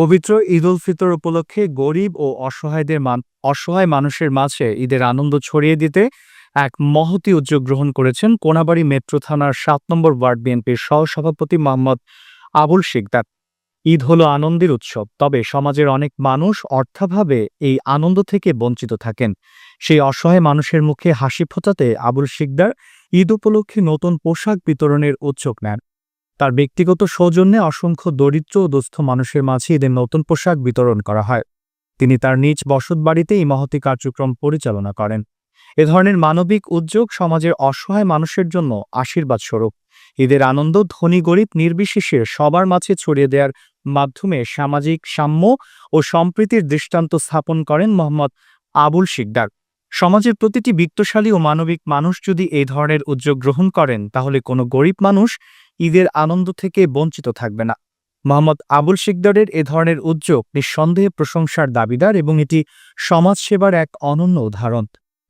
পবিত্র ঈদ উল ফিতর উপলক্ষে গরিব ও অসহায়দের অসহায় মানুষের মাঝে ঈদের আনন্দ ছড়িয়ে দিতে এক মহতি উদ্যোগ গ্রহণ করেছেন কোনাবাড়ী মেট্রো থানার সাত নম্বর ওয়ার্ড বিএনপির সহসভাপতি মোহাম্মদ আবুল শিকদার। ঈদ হলো আনন্দের উৎসব, তবে সমাজের অনেক মানুষ অর্থাভাবে এই আনন্দ থেকে বঞ্চিত থাকেন। সেই অসহায় মানুষের মুখে হাসি ফোটাতে আবুল শিকদার ঈদ উপলক্ষে নতুন পোশাক বিতরণের উদ্যোগ নেন। তার ব্যক্তিগত সৌজন্যে অসংখ্য দরিদ্র ও দুস্থ মানুষের মাঝে ঈদের নতুন পোশাক বিতরণ করা হয়। তিনি তার নিজ বসতবাড়িতে এই মহতি কার্যক্রম পরিচালনা করেন। এ ধরনের মানবিক উদ্যোগ সমাজের অসহায় মানুষের জন্য আশীর্বাদ স্বরূপ ঈদের আনন্দ ধনী গরিব নির্বিশেষে সবার মাঝে ছড়িয়ে দেওয়ার মাধ্যমে সামাজিক সাম্য ও সম্প্রীতির দৃষ্টান্ত স্থাপন করেন মোহাম্মদ আবুল শিকদার। সমাজের প্রতিটি বিত্তশালী ও মানবিক মানুষ যদি এই ধরনের উদ্যোগ গ্রহণ করেন, তাহলে কোনো গরিব মানুষ ঈদের আনন্দ থেকে বঞ্চিত থাকবে না। মোহাম্মদ আবুল শিকদারের এ ধরনের উদ্যোগ নিঃসন্দেহে প্রশংসার দাবিদার এবং এটি সমাজসেবার এক অনন্য উদাহরণ।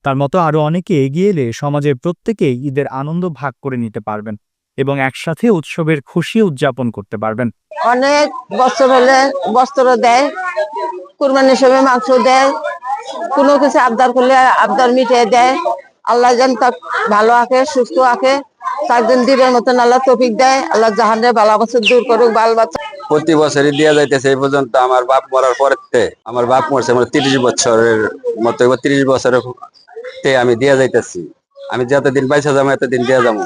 তার মতো আরও অনেকে এগিয়ে এলে সমাজের প্রত্যেকেই ঈদের আনন্দ ভাগ করে নিতে পারবেন এবং একসাথে উৎসবের খুশি উদযাপন করতে পারবেন। অনেক বস্ত্র হলে বস্ত্র দেয় কুরবানির সময় মাংস দেয়, কোনো কিছু আবদার করলে আবদার মিটিয়ে দেয়। আল্লাহ যেন তাক ভালো আঁকে, সুস্থ আঁকে। তার দিন দিনের মতন আল্লাহ তফিক দেয়। আল্লাহ জাহানের বালা বছর দূর করুক, বাল বাচ্চা প্রতি বছরই দিয়ে যাইতেছে এই পর্যন্ত। আমার বাপ মরার পরেতে, আমার বাপ মরছে আমার তিরিশ বছরের মতো, এবার তিরিশ বছরের আমি দিয়ে যাইতেছি। আমি যতদিন বাইসা যাব, এতদিন দিয়ে যাব।